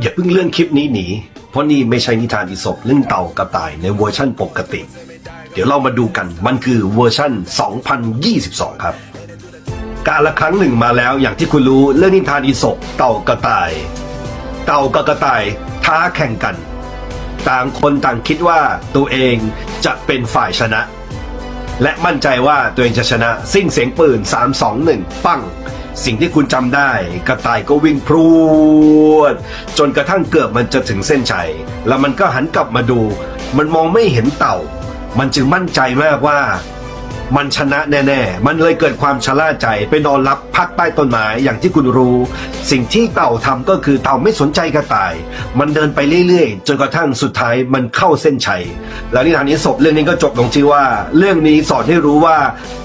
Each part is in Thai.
อย่าเพิ่งเลื่อนคลิปนี้หนี เพราะนี่ไม่ใช่นิทานอีสปเรื่องเต่ากระต่ายในเวอร์ชั่นปกติ เดี๋ยวเรามาดูกัน มันคือเวอร์ชั่น 2022 ครับ การละครั้งหนึ่งมาแล้วอย่างที่คุณรู้เรื่องนิทานอีสปเต่ากระต่าย เต่ากับกระต่ายท้าแข่งกัน ต่างคนต่างคิดว่าตัวเองจะเป็นฝ่ายชนะ และมั่นใจว่าตัวเองจะชนะ สิ้นเสียงปืน 3 2 1 ปั้ง สิ่งที่คุณจำได้ กระต่ายก็วิ่งพรวด จนกระทั่งเกือบมันจะถึงเส้นชัย แล้วมันก็หันกลับมาดู มันมองไม่เห็นเต่า มันจึงมั่นใจมากว่า มันชนะแน่ ๆ มันเลยเกิดความชะล่าใจไปนอนรับพักใต้ต้นไม้อย่างที่คุณรู้ สิ่งที่เต่าทำก็คือเต่าไม่สนใจกระต่าย มันเดินไปเรื่อยๆ จนกระทั่งสุดท้ายมันเข้าเส้นชัย แล้วนิทานนี้ศพเรื่องนี้ก็จบลงที่ว่า เรื่องนี้สอนให้รู้ว่า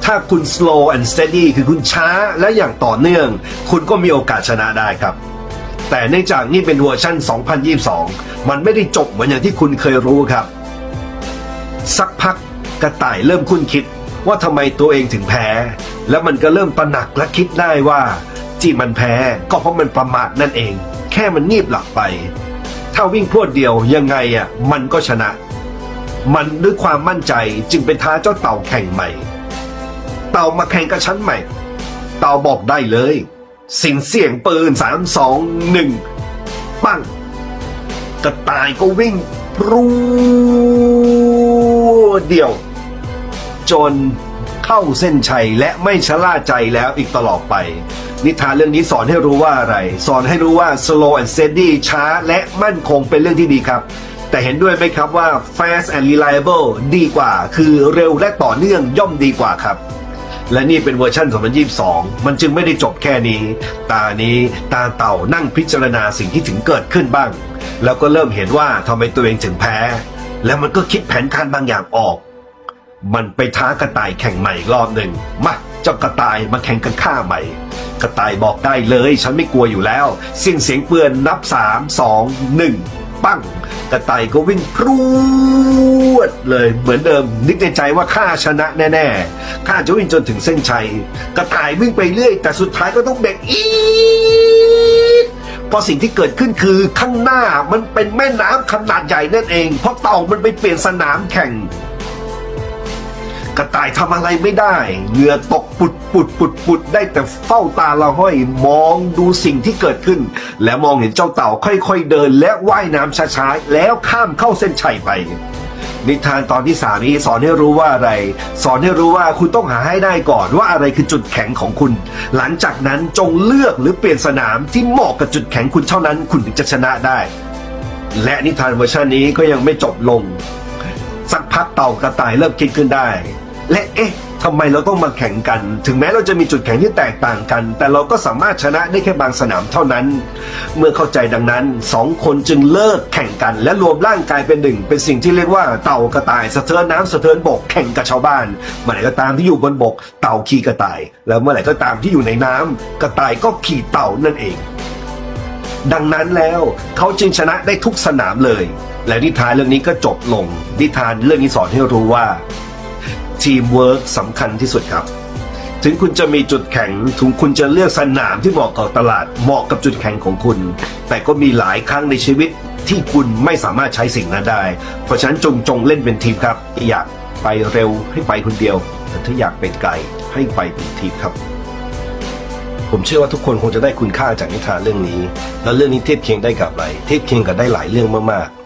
ถ้าคุณ slow and steady คือคุณช้าและอย่างต่อเนื่อง คุณก็มีโอกาสชนะได้ครับแต่เนื่องจากนี่เป็นเวอร์ชั่น 2022 มันไม่ได้จบเหมือนอย่างที่คุณเคยรู้ครับ สักพักกระต่ายเริ่มคุ้นคิด ว่าทำไมตัวเองถึงแพ้ แล้วมันก็เริ่มตระหนักและคิดได้ว่าที่มันแพ้ก็เพราะมันประมาทนั่นเอง แค่มันงีบหลับไป ถ้าวิ่งพรวดเดียวยังไงอะมันก็ชนะ มันด้วยความมั่นใจจึงเป็นท้าเจ้าเต่าแข่งใหม่ เต่ามาแข่งกับฉันใหม่ เต่าบอกได้เลย สิ่งเสียงปืนสามสองหนึ่งปั้งกระต่ายก็วิ่งพรวเดียว จนเข้าเส้นชัยและไม่ชะล่าใจแล้วอีกตลอดไป นิทานเรื่องนี้สอนให้รู้ว่าอะไร สอนให้รู้ว่า slow and steady ช้าและมั่นคงเป็นเรื่องที่ดีครับ แต่เห็นด้วยไหมครับว่า fast and reliable ดีกว่า คือเร็วและต่อเนื่องย่อมดีกว่าครับ และนี่เป็นเวอร์ชัน2022 มันจึงไม่ได้จบแค่นี้ ตานี้ตาเต่านั่งพิจารณาสิ่งที่ถึงเกิดขึ้นบ้าง แล้วก็เริ่มเห็นว่าทำไมตัวเองถึงแพ้ แล้วมันก็คิดแผนการบางอย่างออก มันไปท้ากระต่ายแข่งใหม่อีกรอบหนึ่งมาเจ้ากระต่ายมาแข่งกันฆ่าใหม่ กระต่ายบอกได้เลย ฉันไม่กลัวอยู่แล้วสิ้นเสียงเปือนนับสามสองหนึ่งปั้ง กระต่ายก็วิ่งพรวดเลยเหมือนเดิม นึกในใจว่าข้าชนะแน่ๆข้าจะวิ่งจนถึงเส้นชัย กระต่ายวิ่งไปเรื่อย แต่สุดท้ายก็ต้องเบรกอีกพราะสิ่งที่เกิดขึ้นคือข้างหน้ามันเป็นแม่น้ำขนาดใหญ่นั่นเอง เพราะเต่ามันไปเปลี่ยนสนามแข่ง กระต่ายทำอะไรไม่ได้ เหงื่อตกปุดปุดปุดปุดได้แต่เฝ้าตาละห้อยมองดูสิ่งที่เกิดขึ้น และมองเห็นเจ้าเต่าค่อยๆเดิน และว่ายน้ำช้าๆแล้วข้ามเข้าเส้นชัยไปนิทานตอนที่สามนี้สอนให้รู้ว่าอะไร สอนให้รู้ว่าคุณต้องหาให้ได้ก่อนว่าอะไรคือจุดแข็งของคุณ หลังจากนั้นจงเลือกหรือเปลี่ยนสนามที่เหมาะกับจุดแข็งคุณเท่านั้นคุณถึงจะชนะได้ และนิทานเวอร์ชันนี้ก็ยังไม่จบลง สักพักเต่ากระต่ายเริ่มคิดขึ้นได้ และเอ๊ะทำไมเราต้องมาแข่งกัน ถึงแม้เราจะมีจุดแข็งที่แตกต่างกัน แต่เราก็สามารถชนะได้แค่บางสนามเท่านั้น เมื่อเข้าใจดังนั้นสองคนจึงเลิกแข่งกัน และรวมร่างกายเป็นหนึ่ง เป็นสิ่งที่เรียกว่าเต่ากระต่ายสะเทินน้ำสะเทินบกแข่งกับชาวบ้านเมื่อไหร่ก็ตามที่อยู่บนบก เต่าขี่กระต่าย แล้วเมื่อไหร่ก็ตามที่อยู่ในน้ำกระต่ายก็ขี่เต่านั่นเอง ดังนั้นแล้วเขาจึงชนะได้ทุกสนามเลย และนิทานเรื่องนี้ก็จบลง นิทานเรื่องนี้สอนให้รู้ว่า ทีมเวิร์กสำคัญที่สุดครับ ถึงคุณจะมีจุดแข็งถึงคุณจะเลือกสนามที่เหมาะกับตลาดเหมาะกับจุดแข็งของคุณ แต่ก็มีหลายครั้งในชีวิตที่คุณไม่สามารถใช้สิ่งนั้นได้ เพราะฉะนั้นจงจงเล่นเป็นทีมครับ อยากไปเร็วให้ไปคนเดียว แต่ถ้าอยากไปไกลให้ไปเป็นทีมครับ ผมเชื่อว่าทุกคนคงจะได้คุณค่าจากนิทานเรื่องนี้ และเรื่องนี้เทียบเคียงได้กับอะไรเทียบเคียงกับได้หลายเรื่องมากๆ